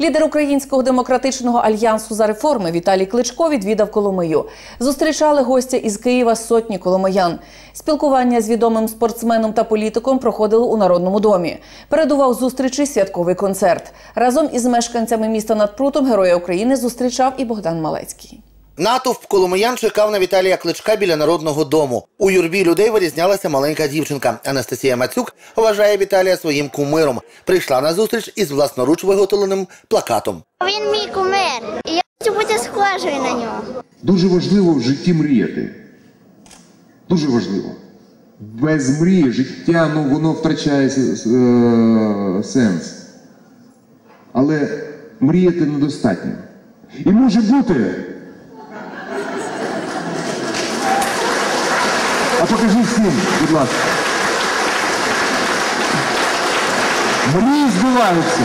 Лідер Українського демократичного альянсу за реформи Віталій Кличко відвідав Коломию. Зустрічали гостя із Києва сотні коломиян. Спілкування з відомим спортсменом та політиком проходило у Народному домі. Передував зустрічі святковий концерт. Разом із мешканцями міста над Прутом Героя України зустрічав і Богдан Малецький. Натовп коломиян чекав на Віталія Кличка біля народного дому. У юрбі людей вирізнялася маленька дівчинка. Анастасія Мацюк вважає Віталія своїм кумиром. Прийшла на зустріч із власноруч виготовленим плакатом. Він мій кумир, і я хочу бути схожою на нього. Дуже важливо в житті мріяти. Дуже важливо. Без мрії життя ну, воно втрачає е, сенс. Але мріяти недостатньо. І може бути. А покажи всім, будь ласка. Мрії збуваються.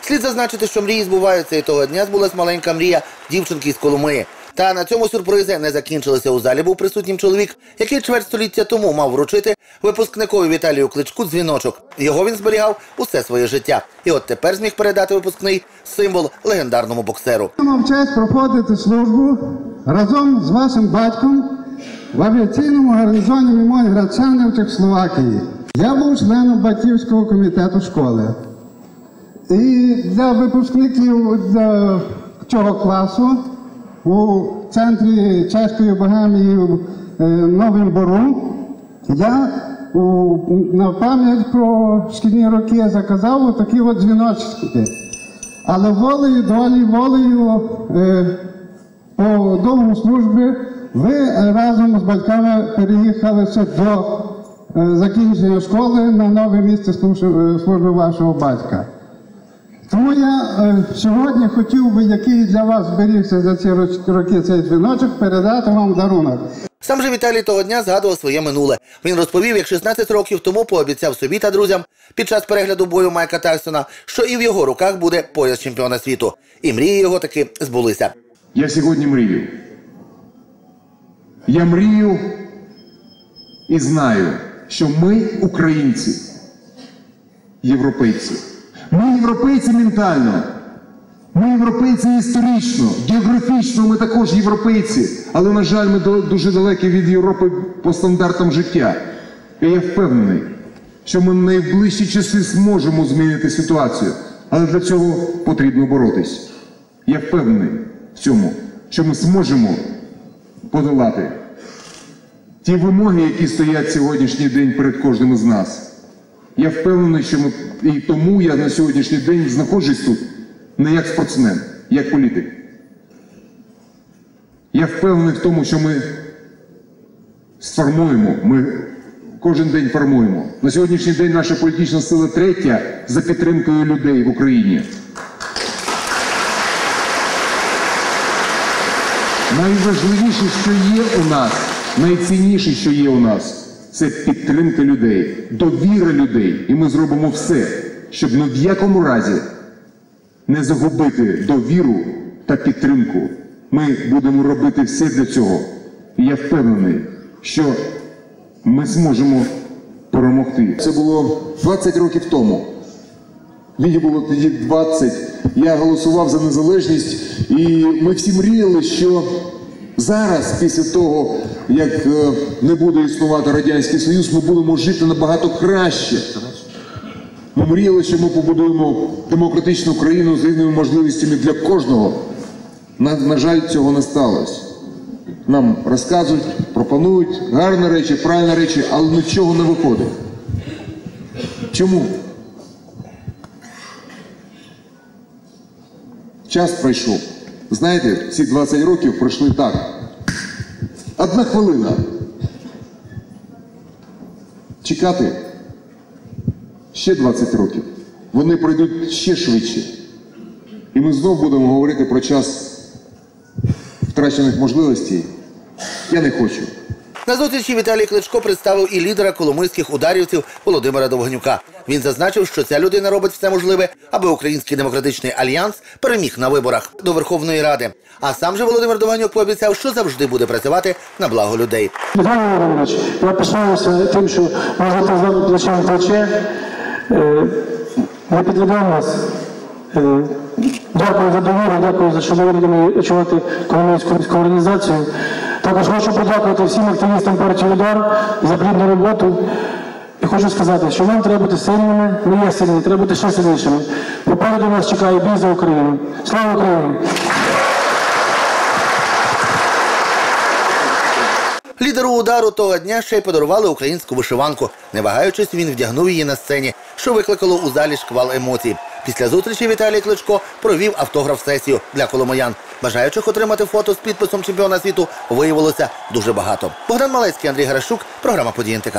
Слід зазначити, що мрії збуваються, і того дня збулась маленька мрія дівчинки з Коломиї. Та на цьому сюрпризи не закінчилися. У залі був присутнім чоловік, який чверть століття тому мав вручити випускникові Віталію Кличку дзвіночок. Його він зберігав усе своє життя. І от тепер зміг передати випускний символ легендарному боксеру. Мав честь проходити службу разом з вашим батьком в авіаційному гарнізоні Мімонь Грачани в Чехословакії. Я був членом батьківського комітету школи. І для випускників для цього класу у центрі чеської богемії е, Новим Бору я у, на пам'ять про шкільні роки заказав такі от дзвіночки. Але волею долі, волею е, по довгу службі ви разом з батьками переїхали ще до е, закінчення школи на нове місце служби, е, вашого батька. Тому я сьогодні хотів би, який для вас зберігся за ці роки цей дзвіночок, передати вам дарунок. Сам же Віталій того дня згадував своє минуле. Він розповів, як 16 років тому пообіцяв собі та друзям під час перегляду бою Майка Тайсона, що і в його руках буде пояс чемпіона світу. І мрії його таки збулися. Я сьогодні мрію. Я мрію і знаю, що ми, українці, європейці. Ми європейці ментально. Ми європейці історично, географічно ми також європейці, але, на жаль, ми дуже далекі від Європи по стандартам життя. І я впевнений, що ми в найближчі часи зможемо змінити ситуацію, але для цього потрібно боротись. Я впевнений в цьому, що ми зможемо подолати ті вимоги, які стоять сьогоднішній день перед кожним із нас. Я впевнений, що ми і тому я на сьогоднішній день знаходжусь тут не як спортсмен, як політик. Я впевнений в тому, що ми сформуємо, ми кожен день формуємо. На сьогоднішній день наша політична сила третя за підтримкою людей в Україні. Найважливіше, що є у нас, найцінніше, що є у нас, це підтримка людей, довіра людей. І ми зробимо все, щоб ні в якому разі не загубити довіру та підтримку. Ми будемо робити все для цього. І я впевнений, що ми зможемо перемогти. Це було 20 років тому. Мені було тоді 20. Я голосував за незалежність, і ми всі мріяли, що зараз, після того, як е, не буде існувати Радянський Союз, ми будемо жити набагато краще. Ми мріяли, що ми побудуємо демократичну країну з рівними можливостями для кожного. На, на жаль, цього не сталося. Нам розказують, пропонують гарні речі, правильні речі, але нічого не виходить. Чому? Час пройшов. Знаєте, ці 20 років пройшли так. Одна хвилина. Чекати ще 20 років. Вони пройдуть ще швидше. І ми знов будемо говорити про час втрачених можливостей. Я не хочу. На зустрічі Віталій Кличко представив і лідера коломийських ударівців Володимира Довганюка. Він зазначив, що ця людина робить все можливе, аби Український демократичний альянс переміг на виборах до Верховної Ради. А сам же Володимир Довганюк пообіцяв, що завжди буде працювати на благо людей. Я пишаюся тим, що можете з вами плече в плече. Е, не підведемо вас. Е, Дякую за довіру, дякую за що ви мені очувати Коломийську міську організацію. Також хочу подякувати всім активістам партії Удар за плідну роботу. І хочу сказати, що вам треба бути сильними, ми є сильні, треба бути ще сильнішими. Попереду нас чекає бій за Україну. Слава Україні! Лідеру удару того дня ще й подарували українську вишиванку. Не вагаючись, він вдягнув її на сцені, що викликало у залі шквал емоцій. Після зустрічі Віталій Кличко провів автограф-сесію для коломоян. Бажаючих отримати фото з підписом чемпіона світу виявилося дуже багато. Богдан Малецький, Андрій Гарашук, програма «Події НТК».